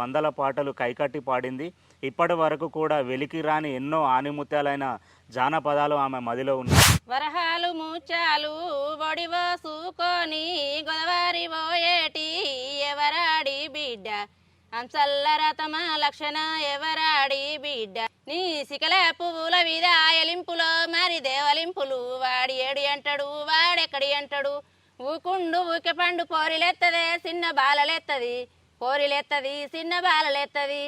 వందల పాటలు కైకట్టి పాడింది. ఇప్పటి వరకు కూడా వెలికి రాని ఎన్నో ఆనిముత్యాలైన జానపదాలు ఆమె మదిలో ఉన్నాయి. వరహాలు మూచాలు బొడివో గోదావరి పోయేటి ఎవరాడి బిడ్డ? అంచల్ల రతమ లక్షణ ఎవరాడి బిడ్డ? నీ సికల పువ్వుల మీద ఎలింపులో మరి దేవలింపులు వాడి ఏడి అంటాడు వాడెక్కడి అంటాడు? ఊకుండు ఊకె పండు పోరిలెత్తదే చిన్న బాలలెత్తది. పోరిలెత్తది చిన్న బాలలేత్తది.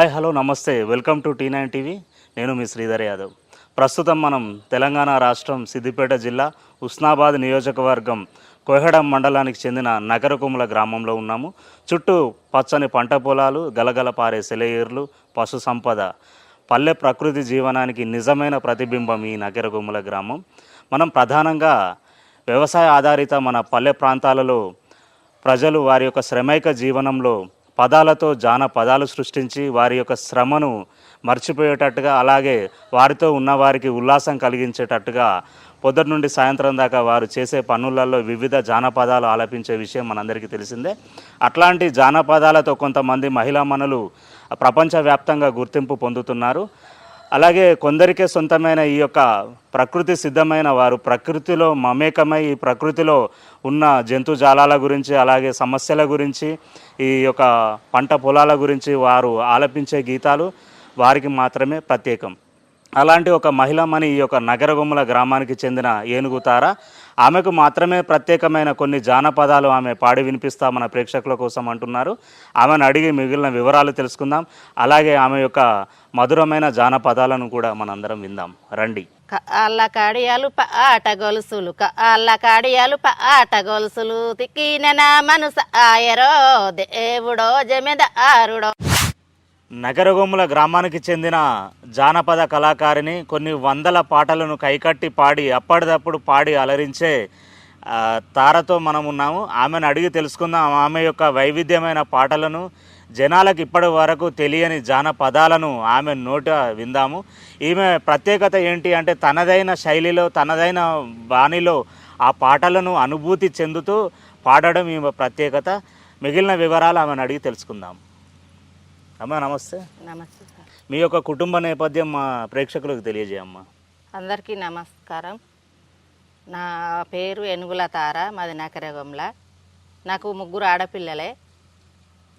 హాయ్ హలో నమస్తే. Welcome to T nine TV. నేను మీ శ్రీధర్ యాదవ్. ప్రస్తుతం మనం తెలంగాణ రాష్ట్రం సిద్దిపేట జిల్లా ఉస్నాబాద్ నియోజకవర్గం కోహెడం మండలానికి చెందిన నగరకుముల గ్రామంలో ఉన్నాము. చుట్టూ పచ్చని పంట పొలాలు గలగల పారే సెలయేర్లు పశు సంపద పల్లె ప్రకృతి జీవనానికి నిజమైన ప్రతిబింబం ఈ నగరకుముల గ్రామం. మనం ప్రధానంగా వ్యవసాయ ఆధారిత మన పల్లె ప్రాంతాలలో ప్రజలు వారి యొక్క శ్రమైక జీవనంలో పదాలతో జానపదాలు సృష్టించి వారి యొక్క శ్రమను మర్చిపోయేటట్టుగా అలాగే వారితో ఉన్న వారికి ఉల్లాసం కలిగించేటట్టుగా పొద్దుటి నుండి సాయంత్రం దాకా వారు చేసే పనులలో వివిధ జానపదాలు ఆలపించే విషయం మనందరికీ తెలిసిందే. అట్లాంటి జానపదాలతో కొంతమంది మహిళా మనులు ప్రపంచవ్యాప్తంగా గుర్తింపు పొందుతున్నారు. అలాగే కొందరికే సొంతమైన ఈ యొక్క ప్రకృతి సిద్ధమైన వారు ప్రకృతిలో మమేకమై ఈ ప్రకృతిలో ఉన్న జంతుజాలాల గురించి అలాగే సమస్యల గురించి ఈ యొక్క పంట పొలాల గురించి వారు ఆలపించే గీతాలు వారికి మాత్రమే ప్రత్యేకం. అలాంటి ఒక మహిళమణి ఈ యొక్క నగరగుమ్మల గ్రామానికి చెందిన ఏనుగుతార ఆమెకు మాత్రమే ప్రత్యేకమైన కొన్ని జానపదాలు ఆమె పాడి వినిపిస్తా మన ప్రేక్షకుల కోసం అంటున్నారు. ఆమెను అడిగి మిగిలిన వివరాలు తెలుసుకుందాం. అలాగే ఆమె యొక్క మధురమైన జానపదాలను కూడా మనందరం విందాం. రండి. అల్ల కాడియాలు ప ఆట గొలుసులు అల్ల కాడియాలు ప ఆట గొలుసులు తిక్కిన మనసు ఆయరో దేవుడో జమెద ఆరుడో. నగరగొమ్ముల గ్రామానికి చెందిన జానపద కళాకారిణి కొన్ని వందల పాటలను కైకట్టి పాడి అప్పటిదప్పుడు పాడి అలరించే తారతో మనం ఉన్నాము. ఆమెను అడిగి తెలుసుకుందాం. ఆమె యొక్క వైవిధ్యమైన పాటలను జనాలకు ఇప్పటి వరకు తెలియని జానపదాలను ఆమె నోట విందాము. ఈమె ప్రత్యేకత ఏంటి అంటే తనదైన శైలిలో తనదైన బాణిలో ఆ పాటలను అనుభూతి చెందుతూ పాడడం ఈమె ప్రత్యేకత. మిగిలిన వివరాలు ఆమెను అడిగి తెలుసుకుందాం. అమ్మా నమస్తే. నమస్తే మీ యొక్క కుటుంబ నేపథ్యం మా ప్రేక్షకులకు తెలియజేయమ్మా. అందరికీ నమస్కారం. నా పేరు ఎనుగుల తార మాది నకరగంల నాకు ముగ్గురు ఆడపిల్లలే.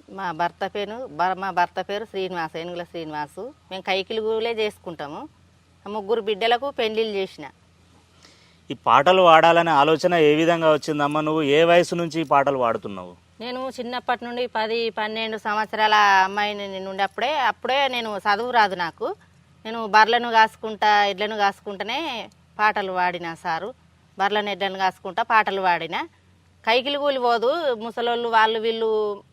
మా భర్త పేరు మా భర్త పేరు శ్రీనివాస్ ఏనుగుల శ్రీనివాసు. మేము కైకిలుగులే చేసుకుంటాము. ముగ్గురు బిడ్డలకు పెళ్ళిళ్ళు చేసిన. ఈ పాటలు పాడాలనే ఆలోచన ఏ విధంగా వచ్చిందమ్మా? నువ్వు ఏ వయసు నుంచి ఈ పాటలు పాడుతున్నావు నేను చిన్నప్పటి నుండి పది పన్నెండు సంవత్సరాల అమ్మాయిని నుండి అప్పుడే అప్పుడే నేను చదువు రాదు నాకు. నేను బర్రెలను కాసుకుంటా ఎడ్లను కాసుకుంటేనే పాటలు పాడిన సారు. బర్రెలను ఎడ్లను కాసుకుంటా పాటలు పాడిన కైకిలి కూలి పోదు ముసలోళ్ళు వాళ్ళు వీళ్ళు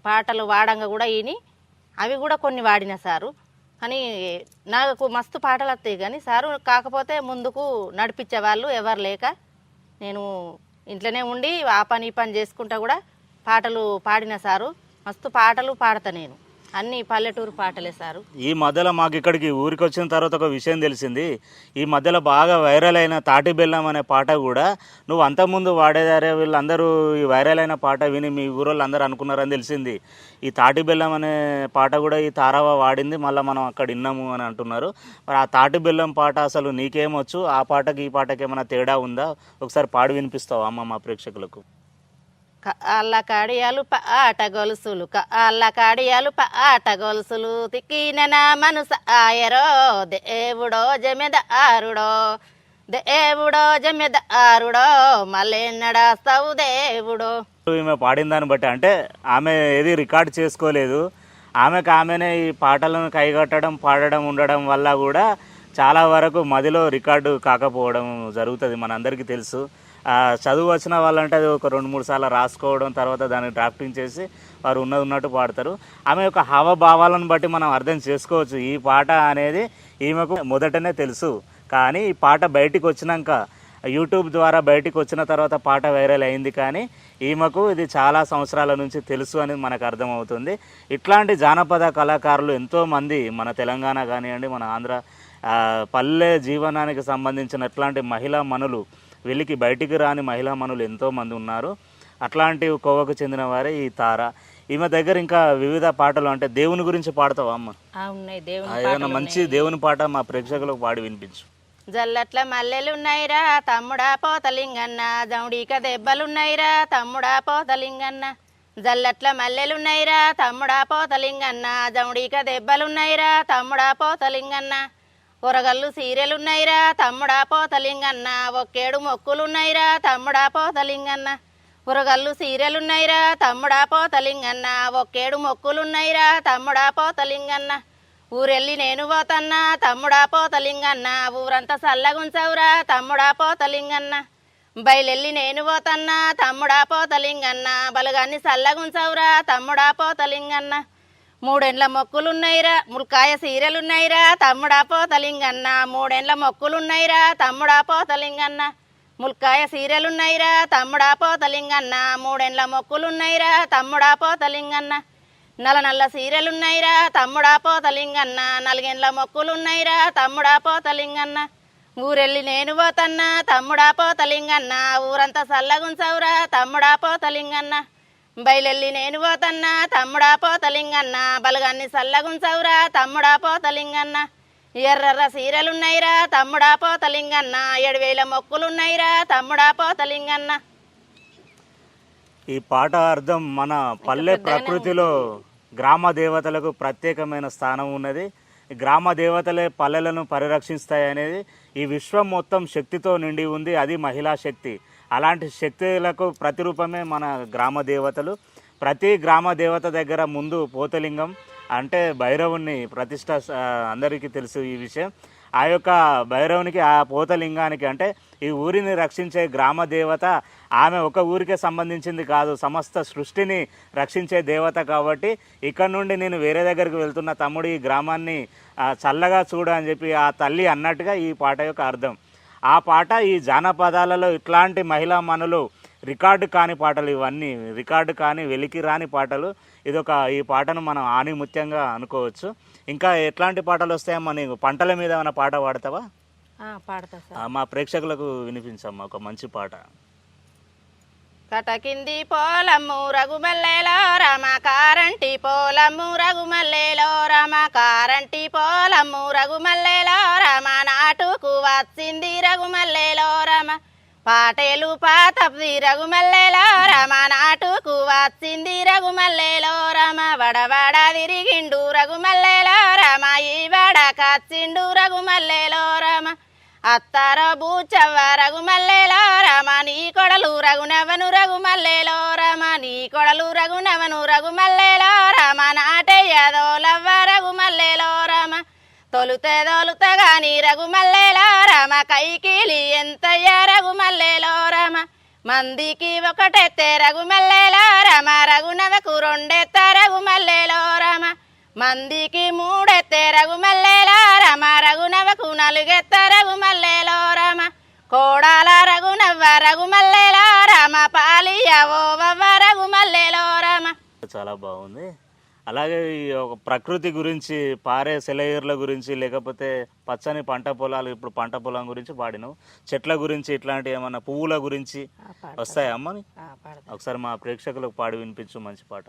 పాటలు వాడంగా కూడా ఈని అవి కూడా కొన్ని వాడిన సారు. కానీ నాకు మస్తు పాటలు వస్తాయి కానీ సారు కాకపోతే ముందుకు నడిపించే వాళ్ళు ఎవరు లేక నేను ఇంట్లోనే ఉండి ఆ పని ఈ పని చేసుకుంటా కూడా పాటలు పాడిన సారు. మస్తు పాటలు పాడతా నేను. అన్ని పల్లెటూరు పాటలే సారు. ఈ మధ్యలో మాకు ఇక్కడికి ఊరికి వచ్చిన తర్వాత ఒక విషయం తెలిసింది. ఈ మధ్యలో బాగా వైరల్ అయిన తాటి బెల్లం అనే పాట కూడా నువ్వు అంతకుముందు వాడేదారే వీళ్ళందరూ ఈ వైరల్ అయిన పాట విని మీ ఊరోళ్ళు అందరూ అనుకున్నారని తెలిసింది. ఈ తాటి బెల్లం అనే పాట కూడా ఈ తారవ వాడింది మళ్ళీ మనం అక్కడ విన్నాము అని అంటున్నారు. మరి ఆ తాటి బెల్లం పాట అసలు నీకేమొచ్చు ఆ పాటకి ఈ పాటకి ఏమైనా తేడా ఉందా? ఒకసారి పాడి వినిపిస్తావా అమ్మ మా ప్రేక్షకులకు? అల్ల కాడియాలు ప ఆట గొలుసులు. అల్ల కాడియాలు ప ఆట గొలుసులు. తిక్కిన మనస ఆయరో దేవుడో జమెదారుడో దేవుడో జమెదారుడో ఆరుడో మళ్ళెన్నడాస్తావు దేవుడో. ఈమె పాడిన దాన్ని బట్టి అంటే ఆమె ఏది రికార్డ్ చేసుకోలేదు. ఆమెకు ఆమెనే ఈ పాటలను కైగట్టడం పాడడం ఉండడం వల్ల కూడా చాలా వరకు మదిలో రికార్డు కాకపోవడం జరుగుతుంది మనందరికీ తెలుసు. చదువు వచ్చిన వాళ్ళంటే అది ఒక రెండు మూడు సార్లు రాసుకోవడం తర్వాత దాన్ని డ్రాఫ్టింగ్ చేసి వారు ఉన్నది ఉన్నట్టు పాడతారు. ఆమె యొక్క హావభావాలను బట్టి మనం అర్థం చేసుకోవచ్చు. ఈ పాట అనేది ఈమెకు మొదటనే తెలుసు. కానీ ఈ పాట బయటికి వచ్చినాక యూట్యూబ్ ద్వారా బయటికి వచ్చిన తర్వాత పాట వైరల్ అయింది కానీ ఈమెకు ఇది చాలా సంవత్సరాల నుంచి తెలుసు అని మనకు అర్థమవుతుంది. ఇట్లాంటి జానపద కళాకారులు ఎంతోమంది మన తెలంగాణ కానివ్వండి మన ఆంధ్ర పల్లె జీవనానికి సంబంధించిన ఇట్లాంటి మహిళా మనులు వెలికి బయటికి రాని మహిళా మనులు ఎంతోమంది ఉన్నారు. అట్లాంటి కోవకు చెందిన వారే ఈ తార. ఈమె దగ్గర ఇంకా వివిధ పాటలు అంటే దేవుని గురించి పాడతావా అమ్మ? ఏదైనా మంచి దేవుని పాట మా ప్రేక్షకులకు పాడి వినిపించు. జల్లట్ల మల్లెలున్నాయిరా తమ్ముడా పోతలింగన్న జౌడీక దెబ్బలున్నాయిరా తమ్ముడా పోతలింగన్న జల్లట్ల మల్లెలున్నాయిరా తమ్ముడా పోతలింగన్న జౌడీక దెబ్బలున్నాయిరా తమ్ముడా పోతలింగన్న ఉరగల్లు సీరెలున్నాయిరా తమ్ముడా పోతలింగన్న ఒక్కేడు మొక్కులున్నాయిరా తమ్ముడా పోతలింగన్న. ఉరగల్లు సీరెలున్నాయిరా తమ్ముడా పోతలింగన్న ఒక్కేడు మొక్కులున్నాయిరా తమ్ముడా పోతలింగన్న. ఊరెళ్ళి నేను పోతన్నా తమ్ముడా పోతలింగన్న ఊరంతా సల్లగుంచవురా తమ్ముడా పోతలింగన్న. బయలెళ్ళి నేను పోతన్నా తమ్ముడా పోతలింగన్న బలుగాన్ని సల్లగుంచవురా తమ్ముడా పోతలింగన్న. మూడేండ్ల మొక్కులున్నాయిరా ముల్కాయ సీరలున్నాయిరా తమ్ముడా పోతలింగన్న. మూడేండ్ల మొక్కులున్నాయిరా తమ్ముడా పోతలింగన్న. ముల్కాయ సీరలున్నాయిరా తమ్ముడా పోతలింగన్న. మూడేండ్ల మొక్కులున్నాయిరా తమ్ముడా పోతలింగన్న. నల్ల నల్ల సీరలున్నాయిరా తమ్ముడా పోతలింగన్న. నలుగేండ్ల మొక్కులున్నాయిరా తమ్ముడా పోతలింగన్న. ఊరెళ్ళి నేను పోతన్నా తమ్ముడా పోతలింగన్న. ఊరంతా సల్లగుంచవురా తమ్ముడా పోతలింగన్న. బయలెళ్ళి నేను పోతన్నా తమ్ముడా పోతలింగన్న బలగాన్ని సల్లగుంచవురా తమ్ముడా పోతలింగన్న. ఎర్రర్ర సీరెలున్నాయిరా తమ్ముడా పోతలింగన్న. ఏడు వేల మొక్కులున్నాయిరా తమ్ముడా పోతలింగన్న. ఈ పాట అర్థం మన పల్లె ప్రకృతిలో గ్రామ దేవతలకు ప్రత్యేకమైన స్థానం ఉన్నది. గ్రామ దేవతలే పల్లెలను పరిరక్షిస్తాయి అనేది ఈ విశ్వం మొత్తం శక్తితో నిండి ఉంది. అది మహిళా శక్తి. అలాంటి శక్తులకు ప్రతిరూపమే మన గ్రామ దేవతలు. ప్రతి గ్రామ దేవత దగ్గర ముందు పోతలింగం అంటే భైరవుని ప్రతిష్ట అందరికీ తెలుసు ఈ విషయం. ఆ యొక్క భైరవునికి ఆ పోతలింగానికి అంటే ఈ ఊరిని రక్షించే గ్రామ దేవత ఆమె ఒక ఊరికే సంబంధించింది కాదు. సమస్త సృష్టిని రక్షించే దేవత కాబట్టి ఇక్కడ నుండి నేను వేరే దగ్గరికి వెళ్తున్న తమ్ముడు ఈ గ్రామాన్ని చల్లగా చూడు అని చెప్పి ఆ తల్లి అన్నట్టుగా ఈ పాట యొక్క అర్థం. ఆ పాట ఈ జానపదాలలో ఇట్లాంటి మహిళా మనులు రికార్డు కాని పాటలు ఇవన్నీ రికార్డు కాని వెలికి రాని పాటలు. ఇదొక ఈ పాటను మనం ఆనిముత్యంగా అనుకోవచ్చు. ఇంకా ఎట్లాంటి పాటలు వస్తాయమ్మా నీకు? పంటల మీద ఏమైనా పాట పాడతావా? పాడతా మా ప్రేక్షకులకు వినిపించమ్మా ఒక మంచి పాట. కటకింది పోలమ్ము రఘుమల్లేలో రమ కారంటి పోలమ్ము రఘుమల్లేలో రమ కారంటి పోలమ్ము రఘుమల్లేలో రమ నాటుకు వచ్చింది రఘుమల్లేలో రమ పాటేలు పాతది రఘుమల్లేలో రమ నాటుకు వచ్చింది రఘుమల్లేలో రమ వడవడ తిరిగిండు రఘుమల్లేలో రమ ఈ వడ కచ్చిండు రఘుమల్లేలో అత్తార బూచవ్వ రఘుమల్లేలో రమ నీ కొడలు రఘునవను రఘుమల్లేలో రమ నీ కొడలు రఘునవను రఘుమల్లేలో రమ నాటయ్యదోలవ్వ రఘుమల్లేలో రమ తొలుతే దొలుతగాని రఘుమల్లేలో రమ కైకిలి ఎంతయ్య రఘుమల్లేలో రమ మందికి ఒకటెత్తే రఘుమల్లేలో రమ రఘునవకు రెండెత్త రఘుమల్లేలో రమ మందికి మూడెత్తే రఘుమల్లేలో రమ రఘునవకు నలుగెత్త రఘు కోడాల రఘునవ్వ రఘుమల్లేలో రమ పాలియ ఓవవ్వ రఘుమల్లేలో రమ. చాలా బాగుంది. అలాగే ఈ ఒక ప్రకృతి గురించి పారే సెలయేర్ల గురించి లేకపోతే పచ్చని పంట పొలాలు ఇప్పుడు పంట పొలం గురించి పాడినావు చెట్ల గురించి ఇట్లాంటి ఏమన్నా పువ్వుల గురించి వస్తాయా అమ్మని? ఒకసారి మా ప్రేక్షకులకు పాడి వినిపించు మంచి పాట.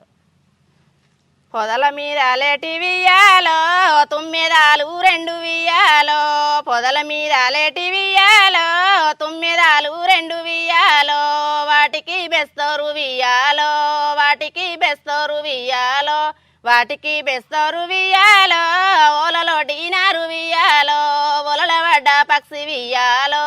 పొదల మీద లేటి వియ్యాలో తుమ్మిదాలు రెండు వియ్యాలో. పొదల మీద లేటి వియ్యాలో తుమ్మిదాలు రెండు వియ్యాలో. వాటికి బెస్తోరు వియ్యాలో వాటికి బెస్తోరు వియ్యాలో. వాటికి బెస్తోరు వియ్యాలో ఓలలో డీనారు వియ్యాలో. ఒలల వడ్డ పక్షి వియ్యాలో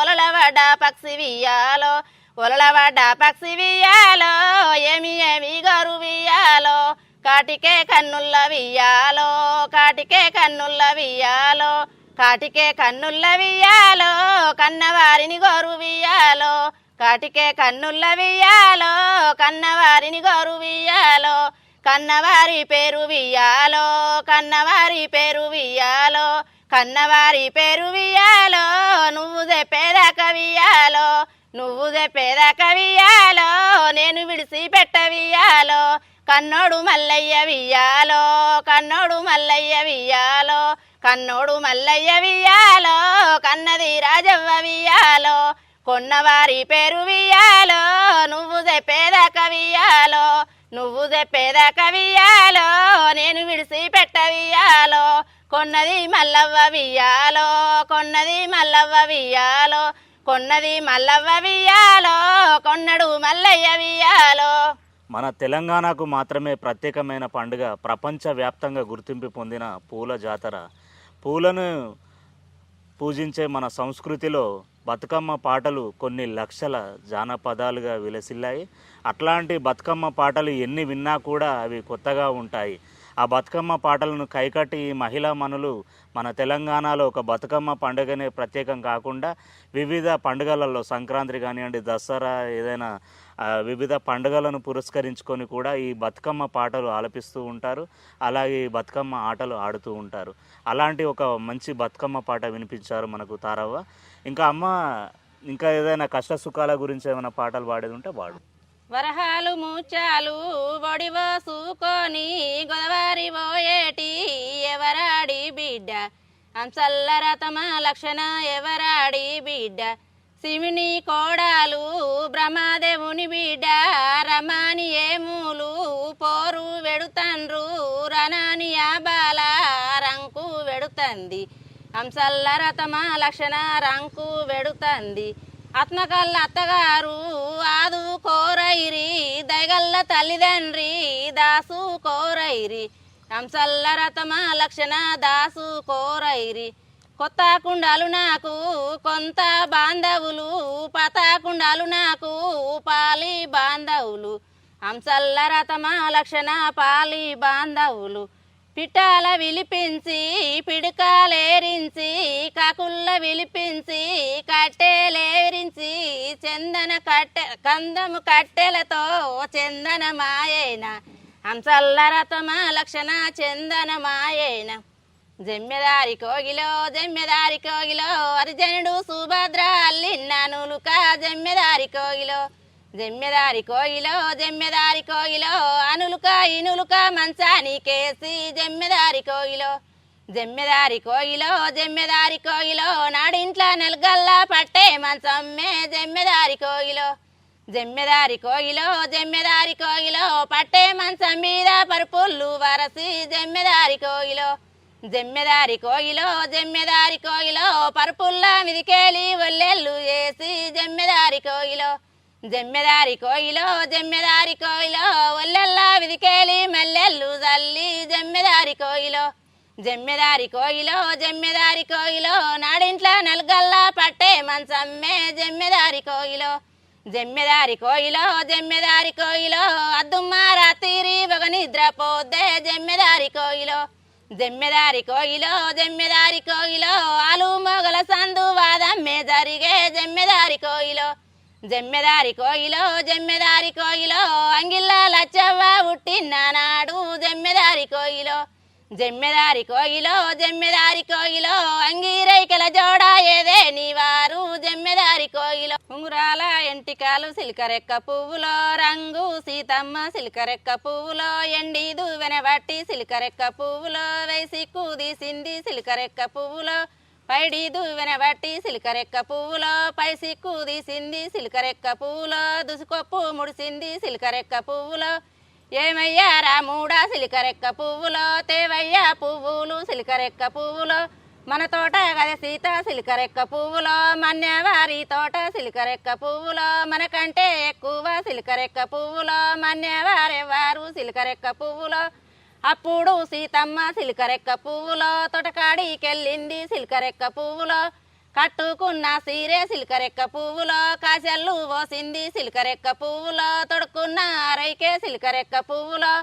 ఒలల వడ్డ పక్షి వియ్యాలో. ఒలల వడ్డ పక్షి వియ్యాలో ఏమి ఏమి గరు వియ్యాలో. కాటికే కన్నుల్ల వియ్యాలో కాటికే కన్నుల్ల వియ్యాలో కాటికే కన్నుల్ల వియ్యాలో కన్నవారిని గోరు వియ్యాలో కాటికే కన్నుల్ల వియ్యాలో కన్నవారిని గోరు వియ్యాలో కన్నవారి పేరు వియ్యాలో కన్నవారి పేరు వియ్యాలో కన్నవారి పేరు వియ్యాలో నువ్వు చెప్పేదాకా వియ్యాలో నువ్వు చెప్పేదాకా వియ్యాలో నేను విడిసి పెట్టవియ్యాలో కన్నోడు మల్లయ్య వియ్యాలో కన్నోడు మల్లయ్య వియ్యాలో కన్నోడు మల్లయ్య వియ్యాలో కన్నది రాజవ్వ వియ్యాలో కొన్నవారి పేరు వియ్యాలో నువ్వు చెప్పేదాకా వియ్యాలో నువ్వు చెప్పేదాకా వియ్యాలో నేను విడిసి పెట్టవియ్యాలో కొన్నది మల్లవ్వ వియ్యాలో కొన్నది మల్లవ్వ వియ్యాలో కొన్నది మల్లవ్వ వియ్యాలో కొన్నడు మల్లయ్య వియ్యాలో మన తెలంగాణకు మాత్రమే ప్రత్యేకమైన పండుగ ప్రపంచవ్యాప్తంగా గుర్తింపు పొందిన పూల జాతర. పూలను పూజించే మన సంస్కృతిలో బతుకమ్మ పాటలు కొన్ని లక్షల జానపదాలుగా విలసిల్లాయి. అట్లాంటి బతుకమ్మ పాటలు ఎన్ని విన్నా కూడా అవి కొత్తగా ఉంటాయి. ఆ బతుకమ్మ పాటలను కైకట్టి ఈ మహిళా మనులు మన తెలంగాణలో ఒక బతుకమ్మ పండుగనే ప్రత్యేకం కాకుండా వివిధ పండుగలలో సంక్రాంతి కానివ్వండి దసరా ఏదైనా వివిధ పండుగలను పురస్కరించుకొని కూడా ఈ బతుకమ్మ పాటలు ఆలపిస్తూ ఉంటారు. అలాగే ఈ బతుకమ్మ ఆటలు ఆడుతూ ఉంటారు. అలాంటి ఒక మంచి బతుకమ్మ పాట వినిపించారు మనకు తారవ్వ. ఇంకా అమ్మ ఇంకా ఏదైనా కష్ట సుఖాల గురించి ఏమైనా పాటలు పాడేది ఉంటే వాడు వరహాలు ముచ్చాలు బొడివో సూకొని గోదావరి పోయేటి ఎవరాడి బిడ్డ? అంచల్ల రతమ లక్షణ ఎవరాడి బిడ్డ? శివుని కోడాలు బ్రహ్మదేవుని బిడ్డ రమాని ఏములు పోరు వెడుతండ్రు రణాని బాల రంకు వెడుతంది. అంశల్ల రతమ లక్షణ రంకు వెడుతంది. అత్నకల్ల అత్తగారు ఆదు కోరైరి దయగల్ల తల్లిదండ్రి దాసు కోరైరి. అంశల్ల రతమ లక్షణ దాసు కోరైరి. కొత్త కుండాలు నాకు కొంత బాంధవులు పత కుండాలు నాకు పాలి బాంధవులు. అంశల్ల రతమ లక్షణ పాలి బాంధవులు. పిట్టాల విలిపించి పిడకాలేరించి కాకుల్ల విలిపించి కట్టెలేరించి చందన కట్టె కందము కట్టెలతో చందన మాయేన. అంశల్ల రథమ లక్షణ చందన మాయేన. జమ్మెదారి కోగిలో జమ్మెదారి కోగిలో అర్జనుడు సుభద్ర అల్లిన్న నులుక జమ్మెదారి కోగిలో. జమ్మెదారి కోయిలో జమ్మెదారి కోయిలో అనులుక ఇనులుక మంచానికేసి జమ్మెదారి కోయిలో జమ్మెదారి కోయిలో జమ్మెదారి కోయిలో నాడింట్ల నెలగల్లా పట్టే మంచమ్మే జమ్మెదారి కోయిలో జమ్మెదారి కోయిలో జమ్మెదారి కోయిలో పట్టే మంచం మీద పరుపుల్లు వరసి జమ్మెదారి కోయిలో జమ్మెదారి కోయిలో జమ్మెదారి కోయిలో పరుపుల్ల మిదికేలి ఒల్లెల్లు వేసి జమ్మెదారి కోయిలో జమ్మెదారి కోయిలో జమ్మెదారి కోయిలో ఒల్లెల్లా విదికేలి మల్లెల్లు జల్లి జమ్మెదారి కోయిలో జమ్మెదారి కోయిలో జమ్మెదారి కోయిలో నాడింట్ల నలుగల్లా పట్టే మంచమ్మే జమ్మెదారి కోయిలో జమ్మెదారి కోయిలో జమ్మెదారి కోయిలో అద్దుమ్మ రాత్రి ఒక నిద్రపోద్దే జమ్మెదారి కోయిలో జమ్మెదారి కోయిలో జమ్మెదారి కోయిలో ఆలు మొగల సందు వాదమ్మే జరిగే జమ్మెదారి కోయిలో. జమ్మెదారి కోయిలో జమ్మెదారి కోయిలో అంగిల్ల లచ్చవ్వ పుట్టిన నాడు జమ్మెదారి కోయిలో. జమ్మెదారి కోయిలో జమ్మెదారి కోయిలో అంగీరైకల జోడ ఉంగురాల ఎంటికాలు సిలికరెక్క పువ్వులో రంగు సీతమ్మ సిలికరెక్క పువ్వులో ఎండి దువ్వెన బట్టి సిలికరెక్క పువ్వులో వేసి కూదీసింది సిలికరెక్క పువ్వులో పైడి దువ్వెన బట్టి సిలికరెక్క పువ్వులో పైసి కూదీసింది తీసింది సిలికరెక్క పువ్వులో దుసుకొప్పు ముడిసింది సిలికరెక్క పువ్వులో. ఏమయ్యారా మూడా సిలికరెక్క పువ్వులో తేవయ్యా పువ్వులు సిలికరెక్క పువ్వులో. మన తోట గది సీత సిలికరెక్క పువ్వులో మన్యవారి తోట సిలికరెక్క పువ్వులో మనకంటే ఎక్కువ సిలికరెక్క పువ్వులో మన్యవారెవారు సిలికరెక్క పువ్వులో. అప్పుడు సీతమ్మ సిలికరెక్క పువ్వులో తోటకాడికెళ్ళింది సిలికరెక్క పువ్వులో. కట్టుకున్న సీరే సిలికరెక్క పువ్వులో కాజల్లు పోసింది సిలికరెక్క పువ్వులో. తొడుక్కున్న అరైకే సిలికరెక్క పువ్వులో.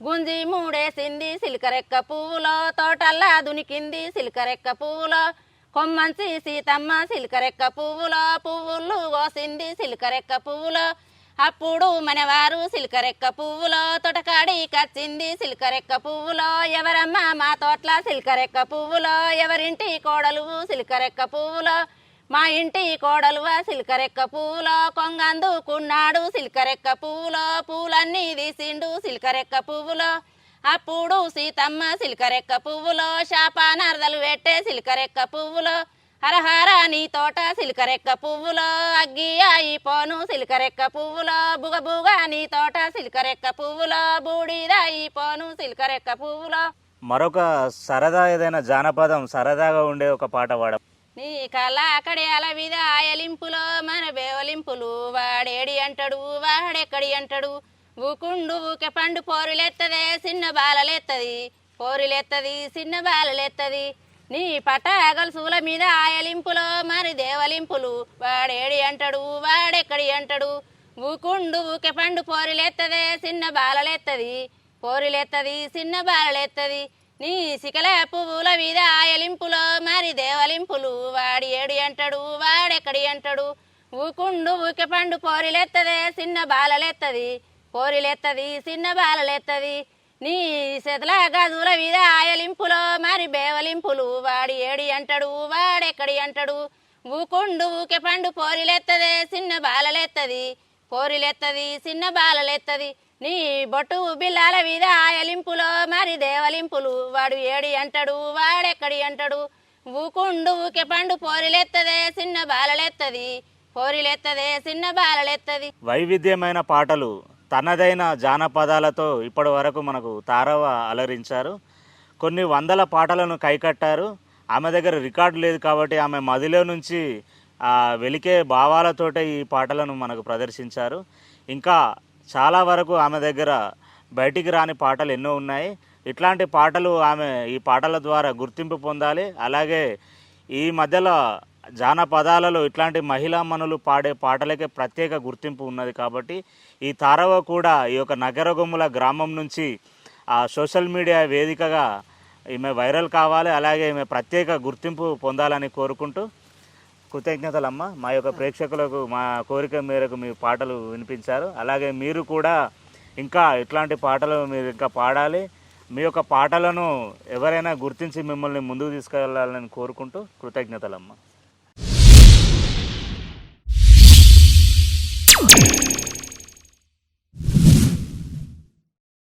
గుంజి మూడేసింది సిల్కరెక్క పువ్వులో తోటల్లా దునికింది సిల్కరెక్క పువ్వులో కొమ్మంచి సీతమ్మ సిల్కరెక్క పువ్వులో పువ్వులు కోసింది సిల్కరెక్క పువ్వులో అప్పుడు మనవారు సిల్కరెక్క పువ్వులో తొటకాడి కచ్చింది సిల్కరెక్క పువ్వులో ఎవరమ్మ మా తోట్ల సిల్కరెక్క పువ్వులో ఎవరింటి కోడలు సిల్కరెక్క పువ్వులో మా ఇంటి కోడలువ సిల్కరెక్క పువ్వులో కొంగందుకున్నాడు. సిల్కరెక్క పువ్వులో పూలన్నీ తీసిండు సిల్కరెక్క పువ్వులో అప్పుడు సీతమ్మ సిల్కరెక్క పువ్వులో శాపానార్దలు పెట్టే సిల్కరెక్క పువ్వులో హరహర నీ తోట సిల్కరెక్క పువ్వులో అగ్గి అయిపోను సిల్కరెక్క పువ్వులో బుగబుగ నీ తోట సిల్కరెక్క పువ్వులో బూడిద అయిపోను సిల్కరెక్క పువ్వులో మరొక సరదా ఏదైనా జానపదం సరదాగా ఉండే ఒక పాట పాడ నీ కళ అక్కడే మీద ఆయలింపులో మన బేవలింపులు. వాడేడి అంటాడు వాడెక్కడి అంటాడు? ఊకుండు ఊకే పండు పోరులెత్తదే చిన్న బాలలెత్తది. పోరులెత్తది చిన్న బాలలెత్తది. నీ పటాగల సూల మీద ఆయలింపులో మరి దేవలింపులు. వాడేడి అంటాడు వాడెక్కడి అంటాడు? ఊకుండు ఊకే పండు పోరులెత్తదే చిన్న బాలలెత్తది. పోరులెత్తది చిన్న బాలలెత్తది. నీ సికల పువ్వుల మీద ఆయలింపులో దేవలింపులు వాడి ఏడి అంటాడు వాడెక్కడి అంటాడు? ఊకుండు ఊకే పండు పోరిలెత్తదే చిన్న బాలలేత్తది. పోరిలెత్తది చిన్న బాలలేత్తది. నీ శతల గదుల మీద ఆయలింపులో మరి బేవలింపులు వాడి ఏడి అంటాడు వాడెక్కడి అంటాడు? ఊకుండు ఊకే పండు పోరిలేత్తదే చిన్న బాలలేత్తది. పోరిలెత్తది చిన్న బాలలేత్తది. నీ బొట్టు బిల్లాల మీద ఆయలింపులో మరి దేవలింపులు వాడు ఏడి అంటాడు వాడెక్కడి అంటాడు? ఊకుండు ఊకే పండు పోరిలేత్తదే చిన్న బాలలేత్తది. పోరిలేత్తదే చిన్న బాలలేత్తది. వైవిధ్యమైన పాటలు తనదైన జానపదాలతో ఇప్పటి వరకు మనకు తారవ అలరించారు. కొన్ని వందల పాటలను కైకట్టారు. ఆమె దగ్గర రికార్డు లేదు కాబట్టి ఆమె మదిలో నుంచి వెలికే భావాలతోటే ఈ పాటలను మనకు ప్రదర్శించారు. ఇంకా చాలా వరకు ఆమె దగ్గర బయటికి రాని పాటలు ఎన్నో ఉన్నాయి. ఇట్లాంటి పాటలు ఆమె ఈ పాటల ద్వారా గుర్తింపు పొందాలి. అలాగే ఈ మధ్యలో జానపదాలలో ఇట్లాంటి మహిళా మనులు పాడే పాటలకే ప్రత్యేక గుర్తింపు ఉన్నది కాబట్టి ఈ తారవ కూడా ఈ యొక్క నగరగొమ్ముల గ్రామం నుంచి ఆ సోషల్ మీడియా వేదికగా ఈమె వైరల్ కావాలి. అలాగే ఈమె ప్రత్యేక గుర్తింపు పొందాలని కోరుకుంటూ కృతజ్ఞతలమ్మ. మా యొక్క ప్రేక్షకులకు మా కోరిక మేరకు మీ పాటలు వినిపించారు. అలాగే మీరు కూడా ఇంకా ఇట్లాంటి పాటలు మీరు ఇంకా పాడాలి. మీ యొక్క పాటలను ఎవరైనా గుర్తించి మిమ్మల్ని ముందుకు తీసుకెళ్ళాలని కోరుకుంటూ కృతజ్ఞతలమ్మ.